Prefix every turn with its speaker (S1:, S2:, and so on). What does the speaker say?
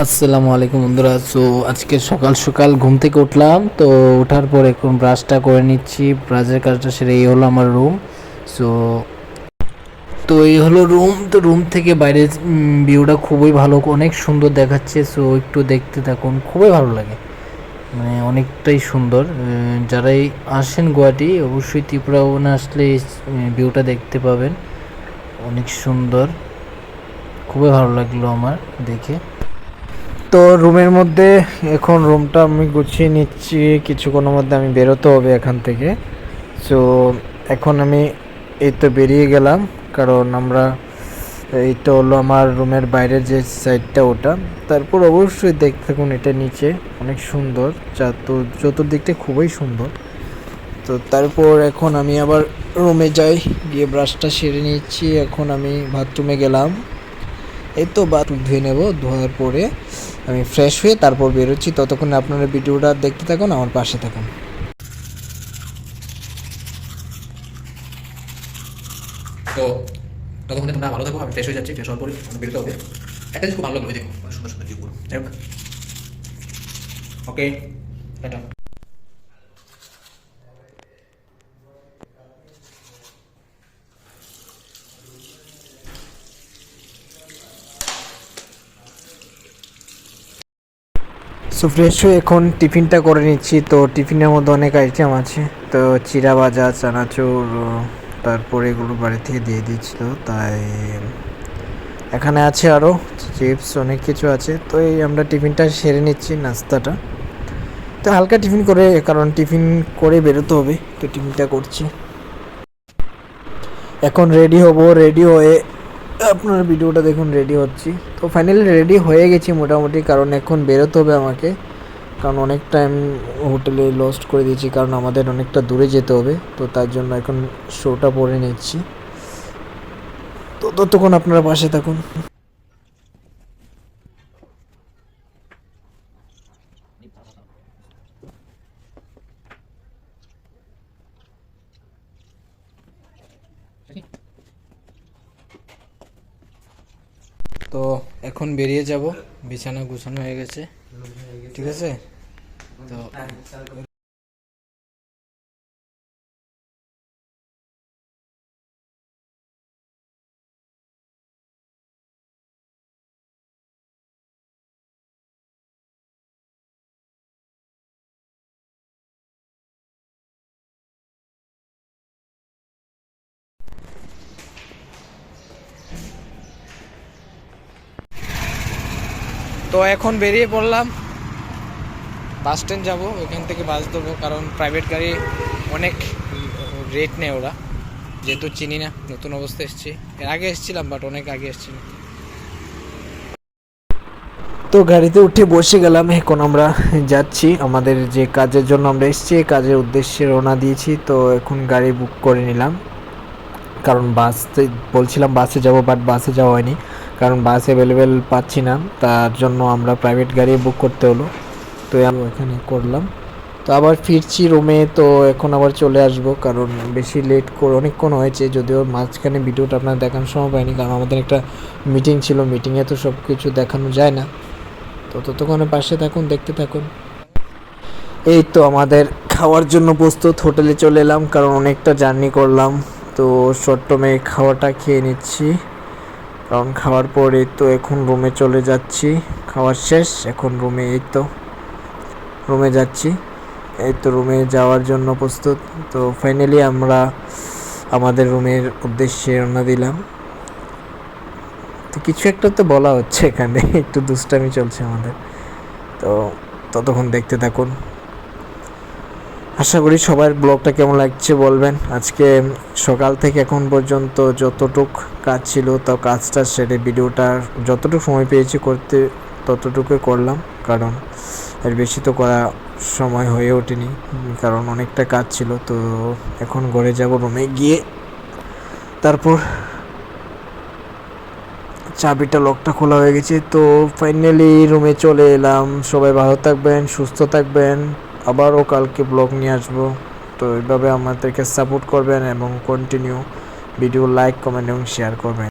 S1: আসসালামু আলাইকুম বন্ধুরা। সো আজকে সকাল সকাল ঘুম থেকে উঠলাম। তো ওঠার পর এখন ব্রাশটা করে নিচ্ছি। ব্রাশের কাজটা সেরে এই হলো আমার রুম সো তো এই হলো রুম তো রুম থেকে বাইরের ভিউটা খুবই ভালো। অনেক সুন্দর দেখাচ্ছে। সো একটু দেখতে থাকুন। খুবই ভালো লাগে। মানে অনেকটাই সুন্দর। যারাই আসেন গুয়াহাটি, অবশ্যই ত্রিপুরা বনে আসলে ভিউটা দেখতে পাবেন। অনেক সুন্দর। খুবই ভালো লাগল আমার দেখে। তো রুমের মধ্যে এখন রুমটা আমি গুছিয়ে নিচ্ছি, কিছুক্ষণের মধ্যে আমি বেরোতে হবে এখান থেকে। সো এখন আমি এই তো বেরিয়ে গেলাম, কারণ আমরা এই তো হলো আমার রুমের বাইরের যে সাইডটা ওটা। তারপর অবশ্যই দেখতে থাকুন এটা নিচে অনেক সুন্দর চতুর্দিকটা খুবই সুন্দর। তো তারপর এখন আমি আবার রুমে যাই, গিয়ে ব্রাশটা সেরে নিচ্ছি, এখন আমি বাথরুমে গেলাম। এই তো বাথরুম ধুয়ে নেব, ধোয়ার পরে আমি ফ্রেশ হয়ে তারপর বেরোচ্ছি। ততক্ষণে আপনারা ভিডিওটা দেখতে থাকুন, আমার পাশে থাকুন।
S2: তো ততক্ষণে তোমরা ভালো থাকো, আমি ফ্রেশ হয়ে যাচ্ছি ফ্রেশ হওয়ার পরে বেরোতে হবে। একটা জিনিস খুব ভালো লাগল দেখো, সুন্দর সুন্দর যাই ওকে, টাটা।
S1: সো ফ্রেশ হয়ে এখন টিফিনটা করে নিচ্ছি। তো টিফিনের মধ্যে অনেক আইটেম আছে। তো চিরা ভাজা, চানাচুর তারপরে এগুলো বাড়ি থেকে দিয়ে দিয়েছিল তাই এখানে আছে আরও চিপস অনেক কিছু আছে। তো এই আমরা টিফিনটা সেরে নিচ্ছি নাস্তাটা। তো হালকা টিফিন করে, কারণ টিফিন করে বেরোতে হবে। তো টিফিনটা করছি। এখন রেডি হব রেডি হয়ে আপনার ভিডিওটা দেখুন রেডি হচ্ছি। তো ফাইনালি রেডি হয়ে গেছি মোটামুটি, কারণ এখন বেরোতে হবে আমাকে। কারণ অনেক টাইম হোটেলে লস্ট করে দিয়েছি, কারণ আমাদের অনেকটা দূরে যেতে হবে। তো তার জন্য এখন শোটা পরে নিচ্ছি। তো ততক্ষণ আপনারা পাশে থাকুন। তো এখন বেরিয়ে যাব। বিছানা গুছানো হয়ে গেছে। ঠিক আছে? তো তো এখন বেরিয়ে পড়লাম। বাস স্ট্যান্ড যাব, ওইখান থেকে বাস ধরবো, কারণ প্রাইভেট গাড়ি অনেক রেট নেয় ওরা। যেহেতু চিনি না, নতুন অবস্থায় এসেছি। এর আগে এসেছিলাম বাট অনেক আগে এসেছিলাম। তো গাড়িতে উঠে বসে গেলাম, এখন আমরা যাচ্ছি। আমাদের যে কাজের জন্য আমরা এসেছি কাজের উদ্দেশ্যে রওনা দিয়েছি। তো এখন গাড়ি বুক করে নিলাম। কারণ বাসে, বলছিলাম বাসে যাব বাট বাসে যাওয়া হয়নি। কারণ বাস অ্যাভেলেবেল পাচ্ছি না, তার জন্য আমরা প্রাইভেট গাড়ি বুক করতে হলো। তো আমি এখানে করলাম। তো আবার ফিরছি রুমে তো এখন আবার চলে আসব, কারণ বেশি লেট করে, অনেকক্ষণ হয়েছে, যদিও মাঝখানে ভিডিওটা আপনার দেখানোর সময় পাইনি, কারণ আমাদের একটা মিটিং ছিল মিটিংয়ে তো সব কিছু দেখানো যায় না। তো ততক্ষণে পাশে থাকুন, দেখতে থাকুন। এই তো আমাদের খাওয়ার জন্য প্রস্তুত, হোটেলে চলে এলাম, কারণ অনেকটা জার্নি করলাম। তো শর্ট টার্মে খাওয়াটা খেয়ে নিচ্ছি। কারণ খাওয়ার পরে তো এখন রুমে চলে যাচ্ছি। খাওয়ার শেষ, এখন রুমে এই তো, রুমে যাচ্ছি। এই তো রুমে যাওয়ার জন্য প্রস্তুত। তো ফাইনালি আমরা আমাদের রুমের উদ্দেশ্যে রওনা দিলাম। তো কিছু একটা তো বলা হচ্ছে এখানে, একটু দুষ্টামি চলছে আমাদের। তো ততক্ষণ দেখতে থাকুন। আশা করি সবার ব্লগটা কেমন লাগছে বলবেন। আজকে সকাল থেকে এখন পর্যন্ত যতটুক কাজ ছিল, তো কাজটা সেরে ভিডিওটা যতটুকু সময় পেয়েছি করতে ততটুকুই করলাম। কারণ এর বেশি তো করা সময় হয়ে ওঠেনি, কারণ অনেকটা কাজ ছিল। তো এখন ঘরে যাব রুমে গিয়ে তারপর চাবিটা লকটা খোলা হয়ে গেছে। তো ফাইনালি রুমে চলে এলাম। সবাই ভালো থাকবেন, সুস্থ থাকবেন। আবারও কালকে ব্লগ নিয়ে আসব। তো এইভাবে আমাদেরকে সাপোর্ট করবেন এবং কন্টিনিউ ভিডিও লাইক কমেন্ট এবং শেয়ার করবেন।